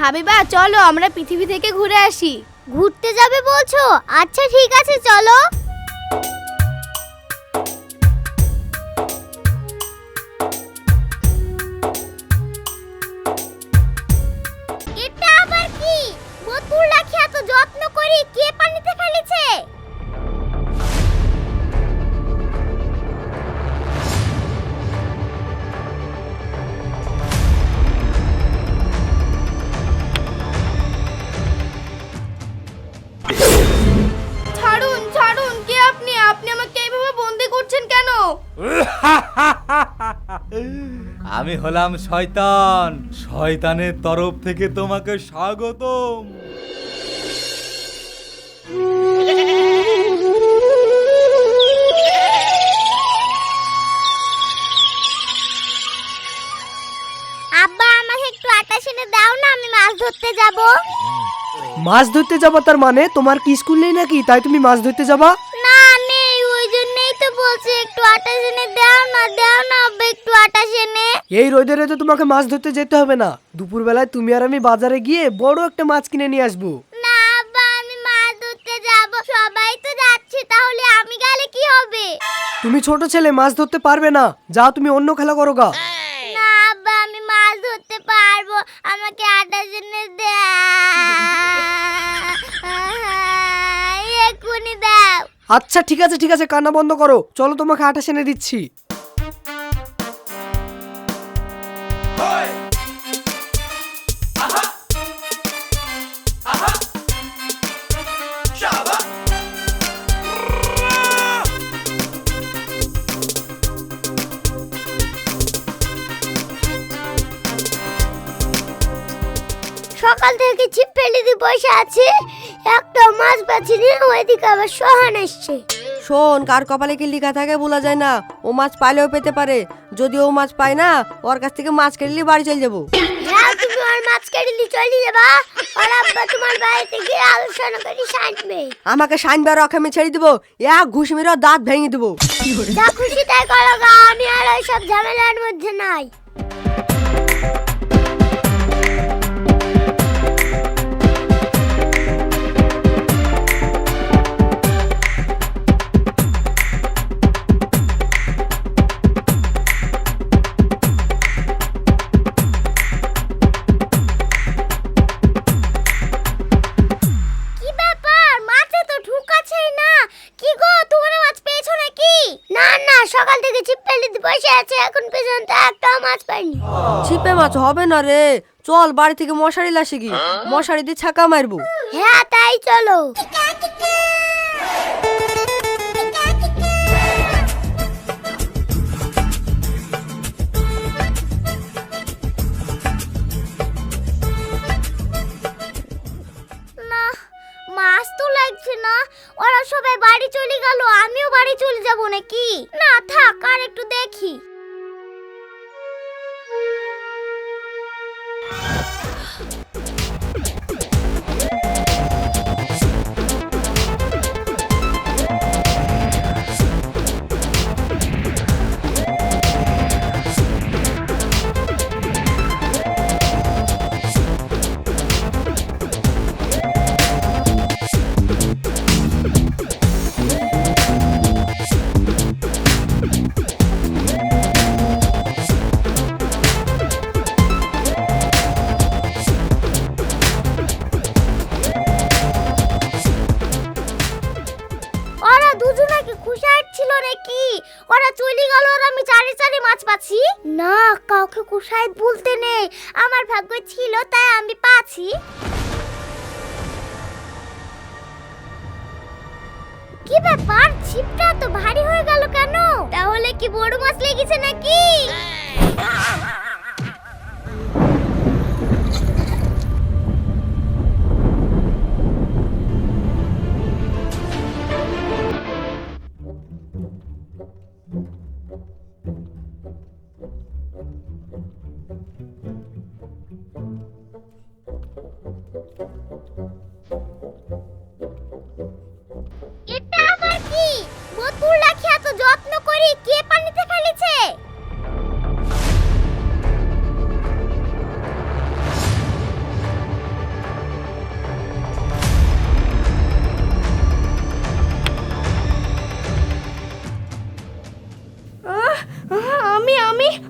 হাবিবা চলো আমরা পৃথিবী থেকে ঘুরে আসি। ঘুরতে যাবে বলছো? আচ্ছা ঠিক আছে চলো। আমি হলাম শয়তান। শয়তানের তরফ থেকে তোমাকে স্বাগতম। আব্বা আমাকে একটু আটা এনে দাও না আমি মাছ ধরতে যাব। মাছ ধরতে যাবা তার মানে? তোমার কি স্কুল নেই নাকি? তাই তুমি মাছ ধরতে যাবা? এই রোদে রোদে তোমাকে মাছ ধরতে যেতে হবে না। দুপুর বেলায় তুমি আর আমি বাজারে গিয়ে বড় একটা মাছ কিনে নিয়ে আসব। না আব্বা আমি মাছ ধরতে যাব। সবাই তো যাচ্ছে তাহলে আমি গেলে কি হবে? তুমি ছোট ছেলে মাছ ধরতে পারবে না। যাও তুমি অন্য খেলা করো গা। না আব্বা আমি মাছ ধরতে পারব। আমাকে আটা এনে দাও এক্ষুনি দাও। আচ্ছা ঠিক আছে ঠিক আছে কান্না বন্ধ করো। চলো তোমাকে আটা এনে দিচ্ছি। সকাল থেকে ছিপ ফেলে দিয়ে বসে আছে। একটা মাছ পাচ্ছি না ওইদিকে আবার সোহান আসছে। শোন কার কপালে কি লেখা থাকে বলা যায় না। ও মাছ পাইলেও পেতে পারে। যদি ও মাছ পায় না ওর কাছ থেকে মাছ কেটে বাড়ি চলে যাব। হ্যাঁ তুমি ওর মাছ কেটে নিয়ে চলে যাবা। আব্বা তোমার বাড়িতে গিয়ে আলোচনা করে আমাকে সাইনবার রক আমি ছেড়ে দেবো। এক ঘুষ মেরে ওর দাঁত ভেঙে দেবো। যা খুশি তাই করো গা আমি আর ওইসব ঝামেলার মধ্যে নাই। মাছ হবে না রে। চল, বাড়ি থেকে মশারি লাসে গিয়ে। মশারি দিয়ে ছাকা মারবো। হ্যাঁ তাই চলো। you কি ব্যাপার? ছিপটা তো ভারী হয়ে গেল কেন? তাহলে কি বড় মাছ লেগেছে নাকি?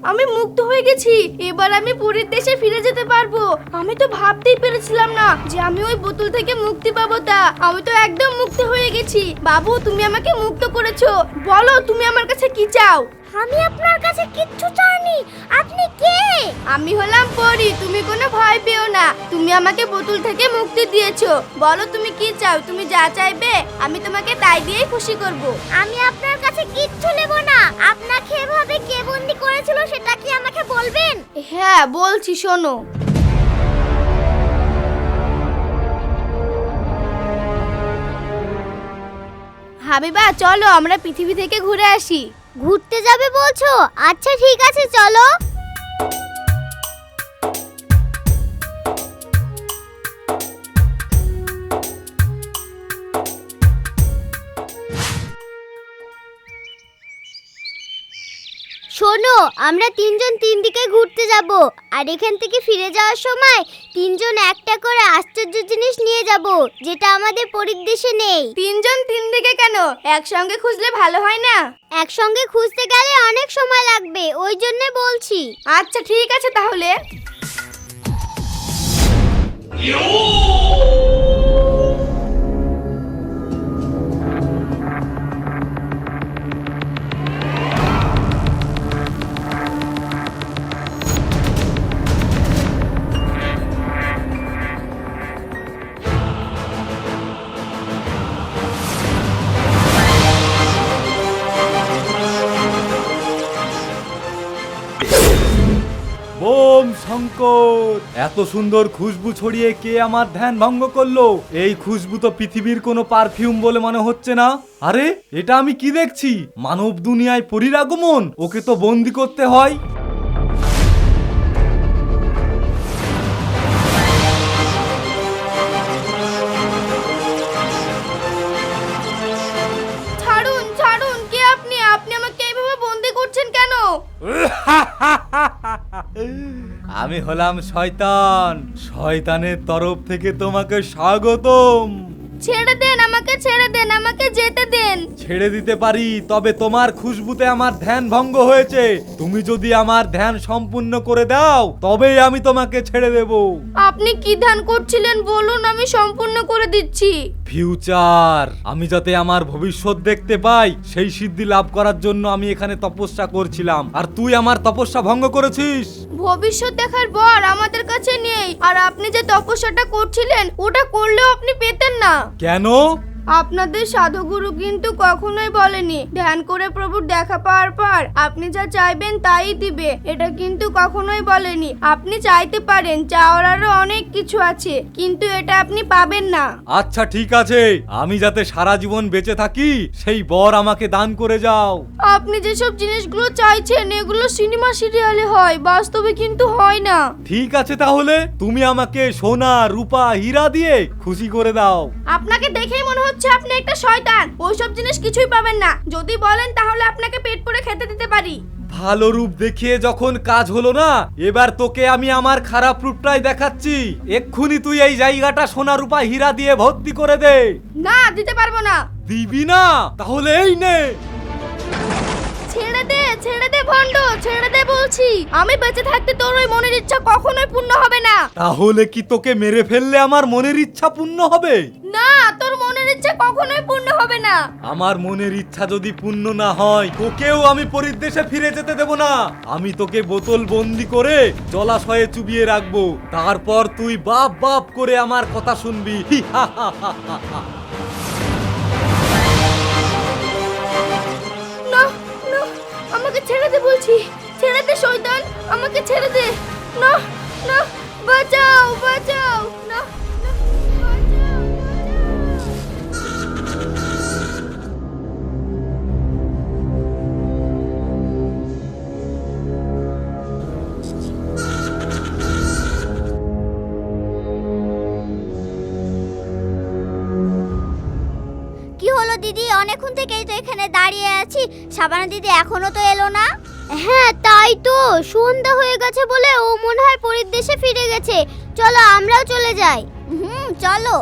হয়ে গেছি। এবার আমি পুরীর দেশে ফিরে যেতে পারব। আমি তো ভাবতেই পেরেছিলাম না যে আমি ওই বোতল থেকে মুক্তি পাবো তা। আমি তো একদম মুক্ত হয়ে গেছি। বাবু, তুমি আমাকে মুক্ত করেছ। বলো, তুমি আমার কাছে কি চাও? আমি আপনার কাছে কিচ্ছু চাইনি। আপনি কে? আমি হলাম পরি তুমি কোনো ভয় পেও না। তুমি আমাকে বোতল থেকে মুক্তি দিয়েছ। বলো তুমি কি চাও তুমি যা চাইবে আমি তোমাকে তাই দিয়েই খুশি করব। আমি আপনার কাছে কিচ্ছু নেব না। আপনাকে এভাবে কে বন্দি করেছিল সেটা কি আমাকে বলবেন? হ্যাঁ বলছি শোনো। হাবিবা চলো আমরা পৃথিবী থেকে ঘুরে আসি। ঘুরতে যাবে বলছো? আচ্ছা ঠিক আছে চলো। শোনো আমরা তিনজন তিন দিকে ঘুরতে যাব। আর এখান থেকে ফিরে যাওয়ার সময় তিনজন একটা করে আশ্চর্য জিনিস নিয়ে যাব যেটা আমাদের পরিদেশে নেই। তিনজন তিন দিকে কেন? একসঙ্গে খুঁজলে ভালো হয় না? একসঙ্গে খুঁজতে গেলে অনেক সময় লাগবে ওই জন্য বলছি। আচ্ছা ঠিক আছে তাহলে। শঙ্কর এত সুন্দর খুশবু ছড়িয়ে কে আমার ধ্যান ভঙ্গ করল? এই খুশবু তো পৃথিবীর কোনো পারফিউম বলে মনে হচ্ছে না। আরে এটা আমি কি দেখছি? মানব দুনিয়ায় পরির আগমন? ওকে তো বন্দি করতে হয়। ছাড়ুন ছাড়ুন কে আপনি? আপনি আমাকে এইভাবে বন্দি করছেন কেন? আমি হলাম শয়তান। শয়তানের তরফ থেকে তোমাকে স্বাগতম। ছেড়ে দেন আমাকে ছেড়ে দেন আমাকে যেতে দেন। ছেড়ে দিতে পারি তবে তোমার খুশবুতে আমার ধ্যান ভঙ্গ হয়েছে। তুমি যদি আমার ধ্যান সম্পূর্ণ করে দাও তবেই আমি তোমাকে ছেড়ে দেব। আপনি কি ধ্যান করছিলেন বলুন আমি সম্পূর্ণ করে দিচ্ছি। ফিউচার আমি যাতে আমার ভবিষ্যৎ দেখতে পাই সেই সিদ্ধি লাভ করার জন্য আমি এখানে তপস্যা করছিলাম। আর তুই আমার তপস্যা ভঙ্গ করেছিস? ভবিষ্যৎ দেখার বর আমাদের কাছে নেই। আর আপনি যে তপস্যাটা করছিলেন ওটা করলেও আপনি পেতেন না। কেন? আপনাদের সাধুগুরু কিন্তু কখনোই বলেনি ধ্যান করে প্রভুর দেখা পাওয়ার পর আপনি যা চাইবেন তাই দিবে এটা কিন্তু কখনোই বলেনি। আপনি চাইতে পারেন চাওয়ার আরও অনেক কিছু আছে কিন্তু এটা আপনি পাবেন না। আচ্ছা ঠিক আছে। আমি যাতে সারা জীবন বেঁচে থাকি সেই বর আমাকে দান করে যাও। আপনি যেসব জিনিসগুলো চাইছেন এগুলো সিনেমা সিরিয়ালে হয় বাস্তবে কিন্তু হয় না। ঠিক আছে তাহলে তুমি আমাকে সোনা রূপা হীরা দিয়ে খুশি করে দাও। আপনাকে দেখেই মনে হচ্ছে আপনি একটা শয়তান। ওইসব জিনিস কিছুই পাবেন না। যদি বলেন তাহলে আপনাকে পেট পুরে খেতে দিতে পারি। ভালো রূপ দেখিয়ে যখন কাজ হলো না এবার তোকে আমি আমার খারাপ রূপটাই দেখাচ্ছি। এক্ষুনি তুই এই জায়গাটা সোনা রূপা হীরা দিয়ে ভর্তি করে দে। না দিতে পারব না। দিবি না? তাহলে এই নে। ছেড়ে দে ছেড়ে দে ভন্ড ছেড়ে দে বলছি। আমি বেঁচে থাকতে তোর ওই মনের ইচ্ছা কখনোই পূর্ণ হবে না। তাহলে কি তোকে মেরে ফেললে আমার মনের ইচ্ছা পূর্ণ হবে? না তোর মনের ইচ্ছা কখনোই পূর্ণ হবে না। আমার মনের ইচ্ছা যদি পূর্ণ না হয় তোকেও আমি পরিদেশে ফিরে যেতে দেব না। আমি তোকে বোতল বন্দি করে জলাশয়ে চুবিয়ে রাখব। তারপর তুই বাপ বাপ করে আমার কথা শুনবি। না আমাকে ছেড়ে দে বলছি। ছেড়ে দে শয়তান। আমাকে ছেড়ে দে। না না বাঁচাও বাঁচাও। দিদি অনেকক্ষণ থেকেই তো এখানে দাঁড়িয়ে আছি। সাবানা দিদি এখনও তো এলো না? হ্যাঁ তাই তো। সন্ধ্যা হয়ে গেছে বলে ও মনে হয় পরিদেশে ফিরে গেছে। চলো আমরাও চলে যাই। হুম চলো।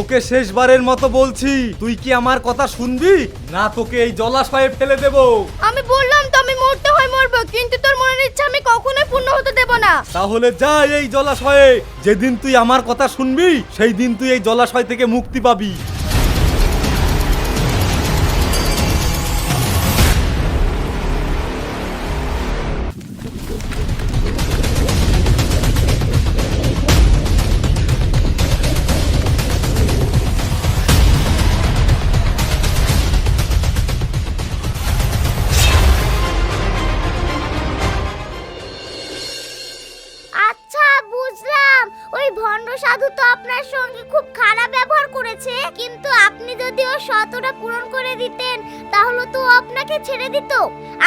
তোকে শেষবারের মতো বলছি তুই কি আমার কথা শুনবি? না তোকে এই জলাশয়ে ফেলে দেব। আমি বললাম তো আমি মরতে হয় মরবো কিন্তু তোর মনের ইচ্ছা আমি কখনোই পূর্ণ হতে দেব না। তাহলে যা এই জলাশয়ে। যেদিন তুই আমার কথা শুনবি সেই দিন তুই এই জলাশয় থেকে মুক্তি পাবি। যদি পূরণ করে দিতেন তাহলে তো আপনাকে ছেড়ে দিত।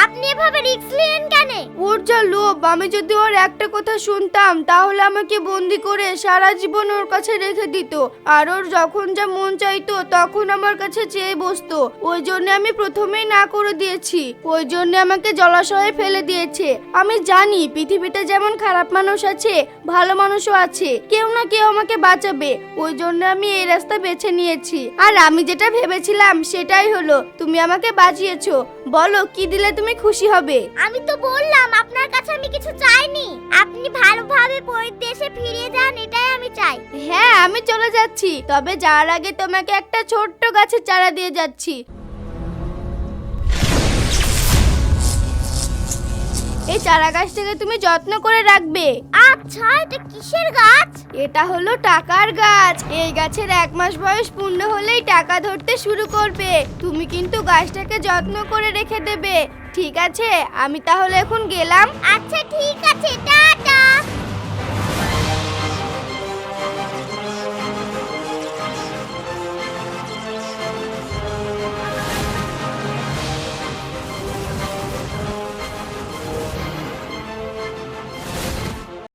আপনি এভাবে রিস্ক নিলেন কেন? ওর যা লোভ, আমি যদি ওর একটা কথা শুনতাম, তাহলে আমাকে বন্দি করে সারা জীবন ওর কাছে রেখে দিত। আর ওর যখন যা মন চাইতো, তখন আমার কাছে চেয়ে বসতো। ওই জন্য আমি প্রথমেই না করে দিয়েছি। ওই জন্য আমাকে জলাশয়ে ফেলে দিয়েছে। আমি জানি, পৃথিবীতে যেমন খারাপ মানুষ আছে, ভালো মানুষও আছে। কেউ না কেউ আমাকে বাঁচাবে। ওই জন্য আমি এই রাস্তা বেছে নিয়েছি। আর আমি যেটা ভেবেছিলাম, সেটাই হলো, তুমি আমাকে বাঁচিয়েছো। বলো কি দিলে তুমি খুশি হবে? আমি তো বললাম আপনার কাছে আমি কিছু চাইনি। আপনি ভালোভাবে পরিদেশে ফিরে যান এটাই আমি চাই। হ্যাঁ আমি চলে যাচ্ছি। তবে যাওয়ার আগে তোমাকে একটা ছোট্ট গাছের চারা দিয়ে যাচ্ছি। এই চারা গাছটাকে তুমি যত্ন করে রাখবে। আচ্ছা এটা কিসের গাছ? এটা হলো টাকার গাছ। এই গাছের এক মাস বয়স পূর্ণ হলেই টাকা ধরতে শুরু করবে। তুমি কিন্তু গাছটাকে যত্ন করে রেখে দেবে। ঠিক আছে আমি তাহলে এখন গেলাম। আচ্ছা ঠিক আছে টাটা